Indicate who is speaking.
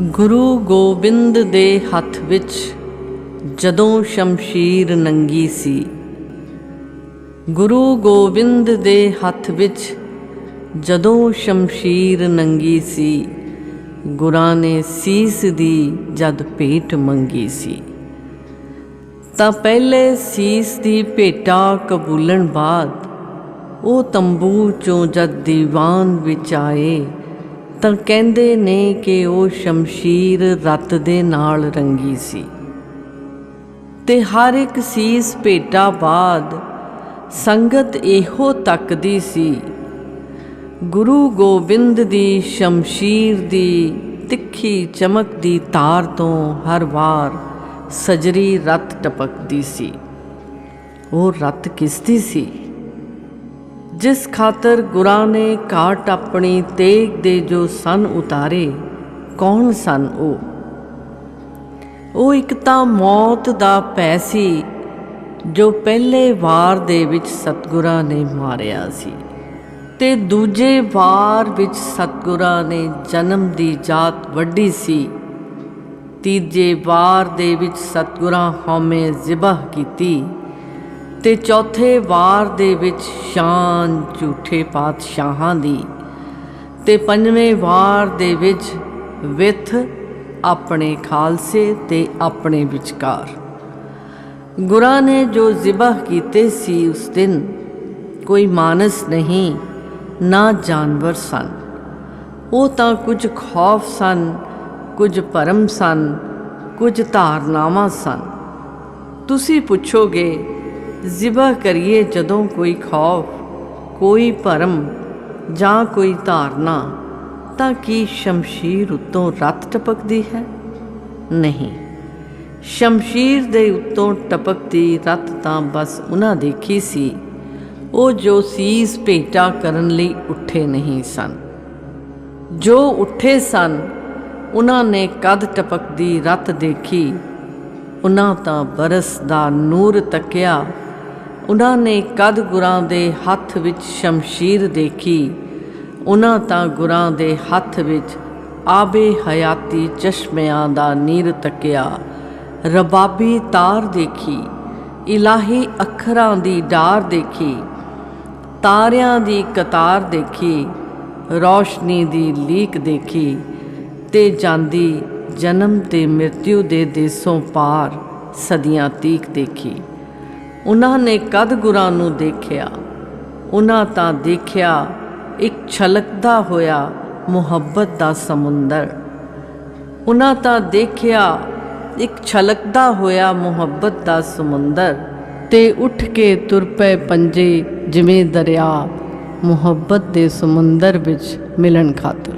Speaker 1: ਗੁਰੂ ਗੋਬਿੰਦ ਦੇ ਹੱਥ ਵਿੱਚ ਜਦੋਂ ਸ਼ਮਸ਼ੀਰ ਨੰਗੀ ਸੀ। ਗੁਰੂ ਗੋਬਿੰਦ ਦੇ ਹੱਥ ਵਿੱਚ ਜਦੋਂ ਸ਼ਮਸ਼ੀਰ ਨੰਗੀ ਸੀ, ਗੁਰਾਂ ਨੇ ਸੀਸ ਦੀ ਜਦ ਭੇਟ ਮੰਗੀ ਸੀ। ਤਾਂ ਪਹਿਲੇ ਸੀਸ ਦੀ ਭੇਟਾ ਕਬੂਲਣ ਬਾਅਦ ਉਹ ਤੰਬੂ ਚੋਂ ਜਦ ਦੀਵਾਨ ਵਿੱਚ ਆਏ ਤਾਂ ਕਹਿੰਦੇ ਨੇ ਕਿ ਉਹ ਸ਼ਮਸ਼ੀਰ ਰਤ ਦੇ ਨਾਲ ਰੰਗੀ ਸੀ। ਤੇ ਹਰ ਇੱਕ ਸੀਸ ਭੇਟਾ ਬਾਅਦ ਸੰਗਤ ਇਹੋ ਤੱਕਦੀ ਸੀ, ਗੁਰੂ ਗੋਬਿੰਦ ਦੀ ਸ਼ਮਸ਼ੀਰ ਦੀ ਤਿੱਖੀ ਚਮਕਦੀ ਤਾਰ ਤੋਂ ਹਰ ਵਾਰ ਸਜਰੀ ਰਤ ਟਪਕਦੀ ਸੀ। ਉਹ ਰਤ ਕਿਸਦੀ ਸੀ? ਜਿਸ ਖਾਤਰ ਗੁਰਾਂ ਨੇ ਘਾਟ ਆਪਣੀ ਤੇਗ ਦੇ ਜੋ ਸਨ ਉਤਾਰੇ, ਕੌਣ ਸਨ ਉਹ? ਉਹ ਇੱਕ ਤਾਂ ਮੌਤ ਦਾ ਪੈ ਸੀ, ਜੋ ਪਹਿਲੇ ਵਾਰ ਦੇ ਵਿੱਚ ਸਤਗੁਰਾਂ ਨੇ ਮਾਰਿਆ ਸੀ ਤੇ ਦੂਜੇ ਵਾਰ ਵਿੱਚ ਸਤਗੁਰਾਂ ਨੇ ਜਨਮ ਦੀ ਜਾਤ ਵੱਡੀ ਸੀ। ਤੀਜੇ ਵਾਰ ਦੇ ਵਿੱਚ ਸਤਗੁਰਾਂ ਹਉਮੈ ਜ਼ਿਬਹ ਕੀਤੀ। ਤੇ ਚੌਥੇ ਵਾਰ ਦੇ ਵਿੱਚ ਸ਼ਾਨ ਝੂਠੇ ਪਾਤਸ਼ਾਹਾਂ ਦੀ। ਤੇ ਪੰਜਵੇਂ ਵਾਰ ਦੇ ਵਿੱਚ ਵਿਥ ਆਪਣੇ ਖਾਲਸੇ ਤੇ ਆਪਣੇ ਵਿਚਕਾਰ। ਗੁਰਾਂ ਨੇ ਜੋ ਜ਼ਿਬਹ ਕੀਤੇ ਸੀ ਉਸ ਦਿਨ, ਕੋਈ ਮਾਨਸ ਨਹੀਂ, ਨਾ ਜਾਨਵਰ ਸਨ। ਉਹ ਤਾਂ ਕੁਝ ਖੌਫ ਸਨ, ਕੁਝ ਭਰਮ ਸਨ, ਕੁਝ ਧਾਰਨਾਵਾਂ ਸਨ। ਤੁਸੀਂ ਪੁੱਛੋਗੇ ਜ਼ਿਬਾ ਕਰੀਏ ਜਦੋਂ ਕੋਈ ਖੌਫ, ਕੋਈ ਭਰਮ ਜਾਂ ਕੋਈ ਧਾਰਨਾ, ਤਾਂ ਕੀ ਸ਼ਮਸ਼ੀਰ ਉੱਤੋਂ ਰਤ ਟਪਕਦੀ ਹੈ? ਨਹੀਂ। ਸ਼ਮਸ਼ੀਰ ਦੇ ਉੱਤੋਂ ਟਪਕਦੀ ਰਤ ਤਾਂ ਬਸ ਉਹਨਾਂ ਦੇਖੀ ਸੀ? ਉਹ ਜੋ ਸੀਸ ਭੇਟਾ ਕਰਨ ਲਈ ਉੱਠੇ ਨਹੀਂ ਸਨ। ਜੋ ਉੱਠੇ ਸਨ, ਉਹਨਾਂ ਨੇ ਕਦ ਟਪਕਦੀ ਰਤ ਦੇਖੀ? ਉਹਨਾਂ ਤਾਂ ਬਰਸ ਦਾ ਨੂਰ ਤੱਕਿਆ ਉਹਨਾਂ ਨੇ ਕਦ ਗੁਰਾਂ ਦੇ ਹੱਥ ਵਿੱਚ ਸ਼ਮਸ਼ੀਰ ਦੇਖੀ? ਉਹਨਾਂ ਤਾਂ ਗੁਰਾਂ ਦੇ ਹੱਥ ਵਿੱਚ ਆਬੇ ਹਯਾਤੀ ਚਸ਼ਮਿਆਂ ਦਾ ਨੀਰ ਤੱਕਿਆ। ਰਬਾਬੀ ਤਾਰ ਦੇਖੀ, ਇਲਾਹੀ ਅੱਖਰਾਂ ਦੀ ਡਾਰ ਦੇਖੀ, ਤਾਰਿਆਂ ਦੀ ਕਤਾਰ ਦੇਖੀ, ਰੌਸ਼ਨੀ ਦੀ ਲੀਕ ਦੇਖੀ, ਤੇ ਜਾਂਦੀ ਜਨਮ ਤੇ ਮ੍ਰਿਤਿਉ ਦੇ ਦੇਸੋਂ ਪਾਰ ਸਦੀਆਂ ਤੀਕ ਦੇਖੀ। ਉਹਨਾਂ ਨੇ ਕਦ ਗੁਰਾਂ ਨੂੰ ਦੇਖਿਆ? ਉਹਨਾਂ ਤਾਂ ਦੇਖਿਆ, ਇੱਕ ਛਲਕਦਾ ਹੋਇਆ ਮੁਹੱਬਤ ਦਾ ਸਮੁੰਦਰ। ਉਹਨਾਂ ਤਾਂ ਦੇਖਿਆ, ਇੱਕ ਛਲਕਦਾ ਹੋਇਆ ਮੁਹੱਬਤ ਦਾ ਸਮੁੰਦਰ। ਤੇ ਉੱਠ ਕੇ ਤੁਰ ਪਏ ਪੰਜੇ ਜਿਵੇਂ ਦਰਿਆ, ਮੁਹੱਬਤ ਦੇ ਸਮੁੰਦਰ ਵਿੱਚ ਮਿਲਣ ਖਾਤਰ।